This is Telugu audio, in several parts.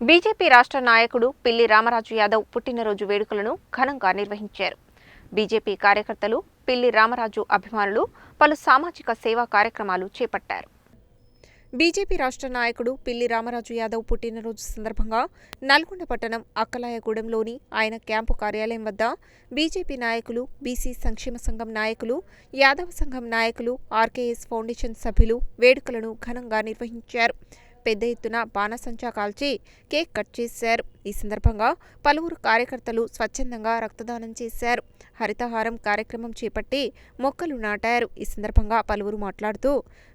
బీజేపీ రాష్ట్ర నాయకుడు పిల్లి రామరాజు యాదవ్ పుట్టినరోజు వేడుకలను ఘనంగా నిర్వహించారు. బీజేపీ కార్యకర్తలు పిల్లి రామరాజు అభిమానులు పలు సామాజిక సేవా కార్యక్రమాలు చేపట్టారు. బీజేపీ రాష్ట్ర నాయకుడు పిల్లి రామరాజు యాదవ్ పుట్టినరోజు సందర్భంగా నల్గొండ పట్టణం అక్కలాయగూడెంలోని ఆయన క్యాంపు కార్యాలయం వద్ద బీజేపీ నాయకులు బీసీ సంక్షేమ సంఘం నాయకులు యాదవ సంఘం నాయకులు ఆర్కేఎస్ ఫౌండేషన్ సభ్యులు వేడుకలను ఘనంగా నిర్వహించారు. పెద్ద ఎత్తున బాణసంచా కాల్చి కేక్ కట్ చేశారు. ఈ సందర్భంగా పలువురు కార్యకర్తలు స్వచ్ఛందంగా రక్తదానం చేశారు. హరితహారం కార్యక్రమం చేపట్టి మొక్కలు నాటారు. ఈ సందర్భంగా పలువురు మాట్లాడుతూ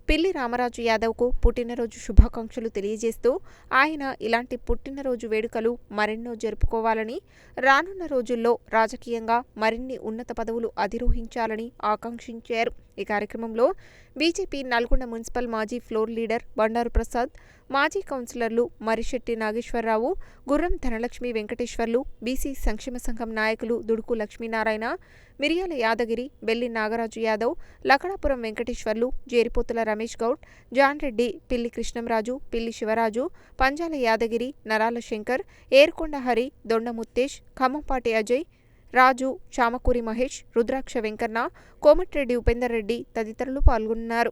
పిల్లి రామరాజు యాదవ్కు పుట్టినరోజు శుభాకాంక్షలు తెలియజేస్తూ ఆయన ఇలాంటి పుట్టినరోజు వేడుకలు మరెన్నో జరుపుకోవాలని రానున్న రోజుల్లో రాజకీయంగా మరిన్ని ఉన్నత పదవులు అధిరోహించాలని ఆకాంక్షించారు. ఈ కార్యక్రమంలో బీజేపీ నల్గొండ మున్సిపల్ మాజీ ఫ్లోర్ లీడర్ బండారు ప్రసాద్ మాజీ కౌన్సిలర్లు మరిశెట్టి నాగేశ్వరరావు గుర్రం ధనలక్ష్మి వెంకటేశ్వర్లు బీసీ సంక్షేమ సంఘం నాయకులు దుడుకు లక్ష్మీనారాయణ మిరియాల యాదగిరి బెల్లి నాగరాజు యాదవ్ లకడాపురం వెంకటేశ్వర్లు జేరిపోతుల రమేష్ గౌడ్ జాన్ రెడ్డి పిల్లి కృష్ణంరాజు పిల్లి శివరాజు పంజాల యాదగిరి నరాల శంకర్ ఏర్కొండ హరి దొండ ముత్తేష్ ఖమ్మంపాటి అజయ్ రాజు చామకూరి మహేష్ రుద్రాక్ష వెంకన్న కోమటిరెడ్డి ఉపేందర్ రెడ్డి తదితరులు పాల్గొన్నారు.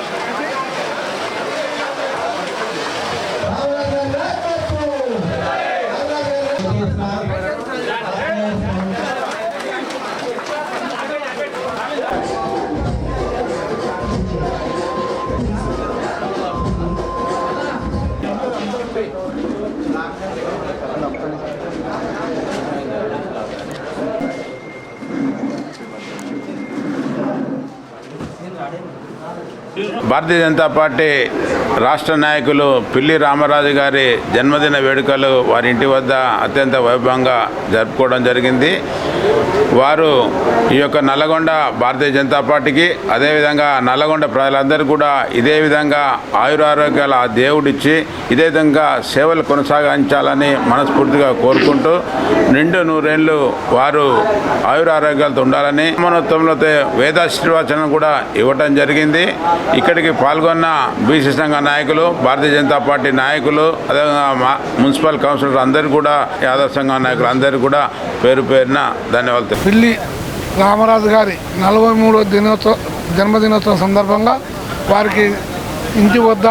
భారతీయ జనతా పార్టీ రాష్ట్ర నాయకులు పిల్లి రామరాజు గారి జన్మదిన వేడుకలు వారి ఇంటి వద్ద అత్యంత వైభవంగా జరుపుకోవడం జరిగింది. వారు ఈ యొక్క నల్లగొండ భారతీయ జనతా పార్టీకి అదేవిధంగా నల్లగొండ ప్రజలందరూ కూడా ఇదే విధంగా ఆయురారోగ్యాల ఆ దేవుడిచ్చి ఇదే విధంగా సేవలు కొనసాగించాలని మనస్ఫూర్తిగా కోరుకుంటూ నిండు నూరేళ్ళు వారు ఆయురారోగ్యాలతో ఉండాలని మనోత్వంలో వేదాశీర్వచనం కూడా ఇవ్వటం జరిగింది. ఇక్కడికి పాల్గొన్న బీసీ సంఘ నాయకులు భారతీయ జనతా పార్టీ నాయకులు అదేవిధంగా మా మున్సిపల్ కౌన్సిలర్ అందరూ కూడా యాదవ్ సంఘ నాయకులు అందరూ కూడా పేరు పేరున ధన్యవాదాలు పిల్లి రామరాజు గారి నలభై మూడో దినోత్సవ జన్మదినోత్సవం సందర్భంగా వారికి ఇంటి వద్ద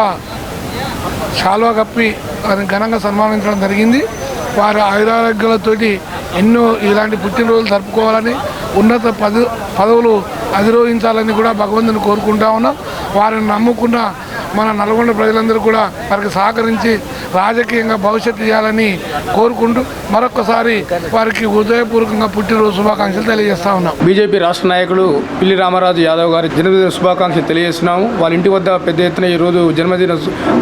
శాల్వా కప్పి వారిని ఘనంగా సన్మానించడం జరిగింది. వారి ఆయురారోగ్యాలతోటి ఎన్నో ఇలాంటి పుట్టినరోజులు జరుపుకోవాలని ఉన్నత పద పదవులు అధిరోహించాలని కూడా భగవంతుని కోరుకుంటా ఉన్నాం. వారిని నమ్ముకున్న మన నల్గొండ ప్రజలందరూ కూడా వారికి సహకరించి రాజకీయంగా భవిష్యత్తు చేయాలని కోరుకుంటూ మరొకసారి వారికి హృదయపూర్వకంగా పుట్టినరోజు శుభాకాంక్షలు తెలియజేస్తా ఉన్నాం. బీజేపీ రాష్ట్ర నాయకుడు పిల్లి రామరాజు యాదవ్ గారి జన్మదిన శుభాకాంక్షలు తెలియజేస్తున్నాము. వాళ్ళ ఇంటి వద్ద పెద్ద ఎత్తున ఈరోజు జన్మదిన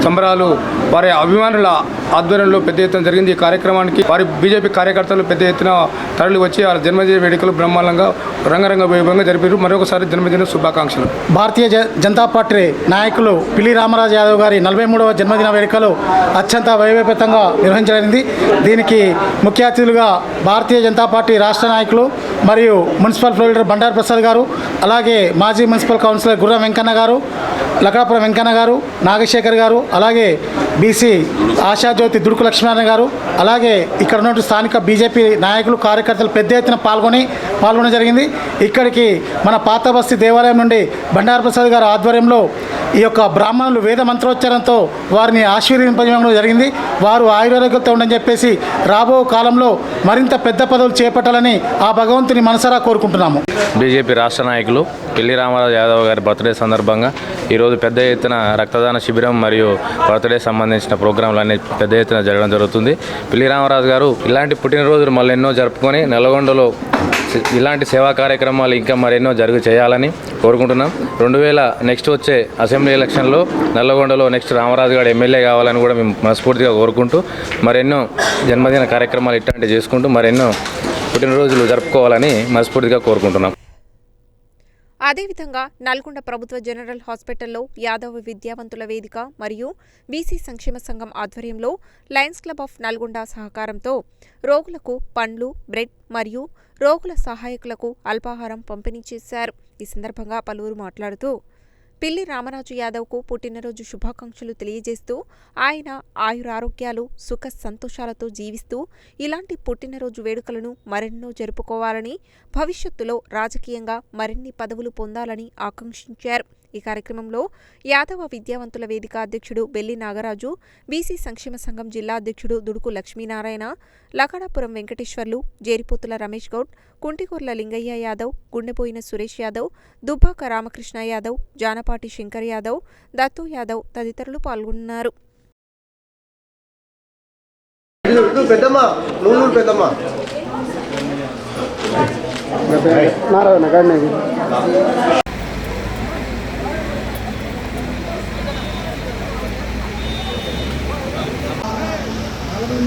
సంబరాలు వారి అభిమానుల ఆధ్వర్యంలో పెద్ద ఎత్తున జరిగింది. ఈ కార్యక్రమానికి వారి బీజేపీ కార్యకర్తలు పెద్ద ఎత్తున తరలి వచ్చి ఆ జన్మదిన వేడుకలు బ్రహ్మాండంగా రంగరంగ వైభవంగా జరిపారు. మరొకసారి జన్మదిన శుభాకాంక్షలు. భారతీయ జ- జనతా పార్టీ నాయకులు పిల్లి రామరాజు యాదవ్ గారి నలభై మూడవ జన్మదిన వేడుకలు అత్యంత వైభవపేతంగా నిర్వహించబడింది. దీనికి ముఖ్య అతిథులుగా భారతీయ జనతా పార్టీ రాష్ట్ర నాయకులు మరియు మున్సిపల్ ఫ్లోర్ బండారు ప్రసాద్ గారు అలాగే మాజీ మున్సిపల్ కౌన్సిలర్ గుర్రం వెంకన్న గారు లకడాపురం వెంకన్న గారు నాగశేఖర్ గారు అలాగే బీసీ ఆశాజ్యోతి దుడుకు లక్ష్మీనారాయణ గారు అలాగే ఇక్కడ ఉన్నటువంటి స్థానిక బీజేపీ నాయకులు కార్యకర్తలు పెద్ద ఎత్తున పాల్గొని పాల్గొనడం జరిగింది. ఇక్కడికి మన పాతబస్తి దేవాలయం నుండి బండారు ప్రసాద్ గారి ఆధ్వర్యంలో ఈ యొక్క బ్రాహ్మణులు వేద మంత్రోచ్చారంతో వారిని ఆశీర్వదింపజేయడం జరిగింది. వారు ఆయుర్వేదంతో ఉండని చెప్పేసి రాబో కాలంలో మరింత పెద్ద పదవులు చేపట్టాలని ఆ భగవంతుని మనసరా కోరుకుంటున్నాము. బీజేపీ రాష్ట్ర నాయకులు పిల్లి రామారావు యాదవ్ గారి బర్త్డే సందర్భంగా ఈరోజు పెద్ద ఎత్తున రక్తదాన శిబిరం మరియు బర్త్డే సంబంధించిన ప్రోగ్రాంలు అన్ని పెద్ద ఎత్తున జరగడం జరుగుతుంది. పిల్లి రామరాజు గారు ఇలాంటి పుట్టినరోజులు మళ్ళీ ఎన్నో జరుపుకొని నల్గొండలో ఇలాంటి సేవా కార్యక్రమాలు ఇంకా మరెన్నో జరుగు చేయాలని కోరుకుంటున్నాం. రెండు వేల నెక్స్ట్ వచ్చే అసెంబ్లీ ఎలక్షన్లో నల్లగొండలో నెక్స్ట్ రామరాజు గారు ఎమ్మెల్యే కావాలని కూడా మేము మనస్ఫూర్తిగా కోరుకుంటూ మరెన్నో జన్మదిన కార్యక్రమాలు ఇట్లాంటివి చేసుకుంటూ మరెన్నో పుట్టినరోజులు జరుపుకోవాలని మనస్ఫూర్తిగా కోరుకుంటున్నాం. అదేవిధంగా నల్గొండ ప్రభుత్వ జనరల్ హాస్పిటల్లో యాదవ విద్యావంతుల వేదిక మరియు బీసీ సంక్షేమ సంఘం ఆధ్వర్యంలో లయన్స్ క్లబ్ ఆఫ్ నల్గొండ సహకారంతో రోగులకు పండ్లు బ్రెడ్ మరియు రోగుల సహాయకులకు అల్పాహారం పంపిణీ చేశారు. ఈ సందర్భంగా పలువురు మాట్లాడుతూ పిల్లి రామరాజు యాదవ్కు పుట్టినరోజు శుభాకాంక్షలు తెలియజేస్తూ ఆయన ఆయురారోగ్యాలు సుఖ సంతోషాలతో జీవిస్తూ ఇలాంటి పుట్టినరోజు వేడుకలను మరెన్నో జరుపుకోవాలని భవిష్యత్తులో రాజకీయంగా మరిన్ని పదవులు పొందాలని ఆకాంక్షించారు. ఈ కార్యక్రమంలో యాదవ విద్యావంతుల వేదిక అధ్యక్షుడు బెల్లి నాగరాజు బీసీ సంక్షేమ సంఘం జిల్లా అధ్యక్షుడు దుడుకు లక్ష్మీనారాయణ లకడాపురం వెంకటేశ్వర్లు జేరిపోతుల రమేష్ గౌడ్ కుంటికొర్ల లింగయ్య యాదవ్ గుండెపోయిన సురేష్ యాదవ్ దుబ్బాక రామకృష్ణ యాదవ్ జానపాటి శంకర్ యాదవ్ దత్తు యాదవ్ తదితరులు పాల్గొన్నారు. పెద్దమ్మ నువ్వు పెద్దమ్మ. నారాయణ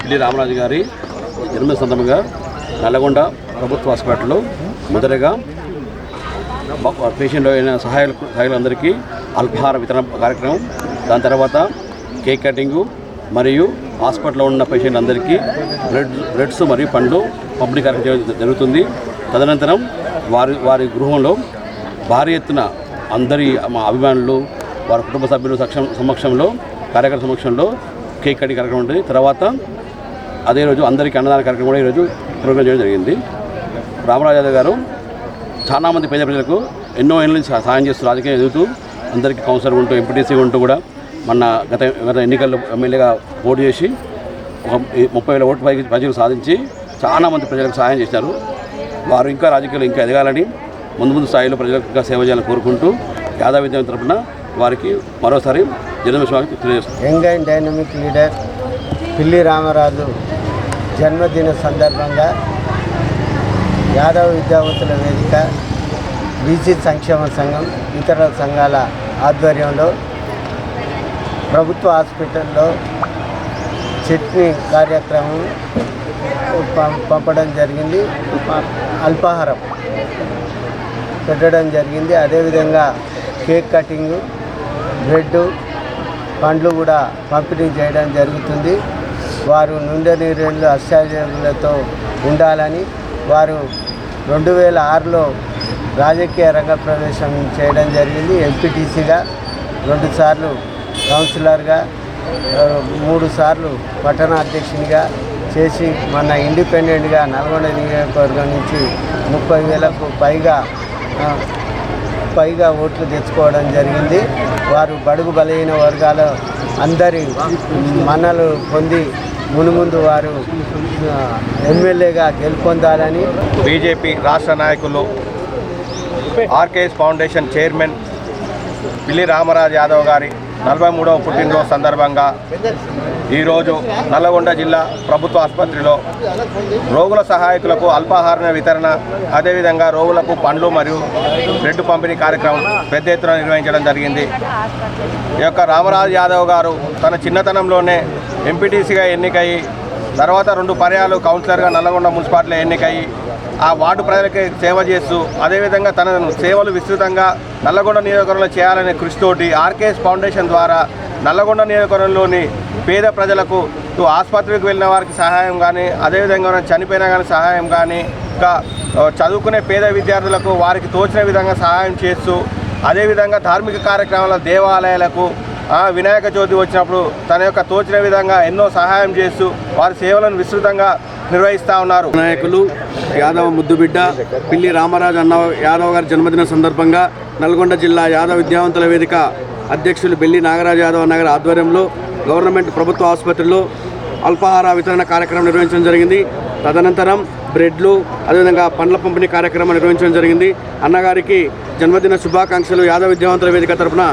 పిల్లి రామరాజు గారి జన్మదిన సందర్భంగా నల్లగొండ ప్రభుత్వ హాస్పిటల్లో మొదటగా పేషెంట్ అయిన సహాయకులు సహాయకులందరికీ అల్పాహార వితరణ కార్యక్రమం దాని తర్వాత కేక్ కటింగు మరియు హాస్పిటల్లో ఉన్న పేషెంట్ అందరికీ బ్రెడ్ బ్రెడ్స్ మరియు పండ్లు పంపిణీ కార్యక్రమం జరుగుతుంది. తదనంతరం వారి వారి గృహంలో భారీ ఎత్తున అందరి మా అభిమానులు వారి కుటుంబ సభ్యులు సక్షం సమక్షంలో కార్యకర్త సమక్షంలో కేక్ కటింగ్ కార్యక్రమం ఉంటుంది తర్వాత అదే రోజు అందరికీ అన్నదాన కార్యక్రమం కూడా ఈరోజు ప్రోగ్రామ్ చేయడం జరిగింది. రామరాజు గారు చాలామంది పేద ప్రజలకు ఎన్నో ఏళ్ళ నుంచి సహాయం చేస్తూ రాజకీయం ఎదుగుతూ అందరికీ కౌన్సిలర్ ఉంటూ ఎంపీటీసీ ఉంటూ కూడా మన గత గత ఎన్నికల్లో ఎమ్మెల్యేగా ఓటు చేసి ఒక ముప్పై వేల ఓటు పైకి ప్రజలు సాధించి చాలామంది ప్రజలకు సహాయం చేశారు వారు ఇంకా రాజకీయాలు ఇంకా ఎదగాలని ముందు ముందు స్థాయిలో ప్రజలకు సేవ చేయాలని కోరుకుంటూ యాదవ్ విద్యార్థి తరపున వారికి మరోసారి జన్మదిన తెలియజేస్తాం యంగ్ అండ్ డైనమిక్ లీడర్ పిల్లి రామరాజు జన్మదిన సందర్భంగా యాదవ విద్యావంతుల వేదిక బీసీ సంక్షేమ సంఘం ఇతర సంఘాల ఆధ్వర్యంలో ప్రభుత్వ హాస్పిటల్లో చట్నీ కార్యక్రమం పంపడం జరిగింది. అల్పాహారం. పెట్టడం జరిగింది. అదేవిధంగా కేక్ కటింగు బ్రెడ్ పండ్లు కూడా పంపిణీ చేయడం జరుగుతుంది. వారు నుండి రెండు అశ్చర్యలతో ఉండాలని వారు రెండు వేల ఆరులో రాజకీయ రంగ ప్రవేశం చేయడం జరిగింది. ఎంపీటీసీగా రెండుసార్లు కౌన్సిలర్గా మూడు సార్లు పట్టణ అధ్యక్షునిగా చేసి మన ఇండిపెండెంట్గా నల్గొండ నియోజకవర్గం నుంచి ముప్పై వేలకు పైగా పైగా ఓట్లు తెచ్చుకోవడం జరిగింది. వారు బడుగు బలైన వర్గాల అందరి మన్నలు పొంది మునుముందు వారు ఎమ్మెల్యేగా గెలుపొందాలని బీజేపీ రాష్ట్ర నాయకులు ఆర్కేఎస్ ఫౌండేషన్ చైర్మన్ పిల్లి రామరాజ్ యాదవ్ గారి నలభై మూడవ పుట్టినరోజు సందర్భంగా ఈరోజు నల్లగొండ జిల్లా ప్రభుత్వ ఆసుపత్రిలో రోగుల సహాయకులకు అల్పాహార వితరణ అదేవిధంగా రోగులకు పండ్లు మరియు బ్రెడ్ పంపిణీ కార్యక్రమం పెద్ద ఎత్తున నిర్వహించడం జరిగింది. ఈ యొక్క రామరాజు యాదవ్ గారు తన చిన్నతనంలోనే ఎంపీటీసీగా ఎన్నికయ్యి తర్వాత రెండు పర్యాలు కౌన్సిలర్గా నల్లగొండ మున్సిపాలిటీలో ఎన్నికయ్యి ఆ వార్డు ప్రజలకి సేవ చేస్తూ అదేవిధంగా తన సేవలు విస్తృతంగా నల్లగొండ నియోజకవర్గంలో చేయాలనే కృషితోటి ఆర్కేఎస్ ఫౌండేషన్ ద్వారా నల్లగొండ నియోజకవర్గంలోని పేద ప్రజలకు ఆసుపత్రికి వెళ్ళిన వారికి సహాయం కానీ అదేవిధంగా చనిపోయినా కానీ సహాయం కానీ ఇంకా చదువుకునే పేద విద్యార్థులకు వారికి తోచిన విధంగా సహాయం చేస్తూ అదేవిధంగా ధార్మిక కార్యక్రమాల దేవాలయాలకు వినాయక చవితి వచ్చినప్పుడు తన యొక్క తోచిన విధంగా ఎన్నో సహాయం చేస్తూ వారి సేవలను విస్తృతంగా నిర్వహిస్తూ ఉన్నారు. నాయకులు యాదవ ముద్దుబిడ్డ పిల్లి రామరాజు అన్న యాదవ్ గారి జన్మదిన సందర్భంగా నల్గొండ జిల్లా యాదవ విద్యావంతుల వేదిక అధ్యక్షులు బెల్లి నాగరాజ్ యాదవ్ నగర్ ఆధ్వర్యంలో గవర్నమెంట్ ప్రభుత్వ ఆసుపత్రిలో అల్పాహార వితరణ కార్యక్రమం నిర్వహించడం జరిగింది. తదనంతరం బ్రెడ్లు అదేవిధంగా పండ్ల పంపిణీ కార్యక్రమం నిర్వహించడం జరిగింది. అన్నగారికి జన్మదిన శుభాకాంక్షలు యాదవ్ విద్యావంతుల వేదిక తరపున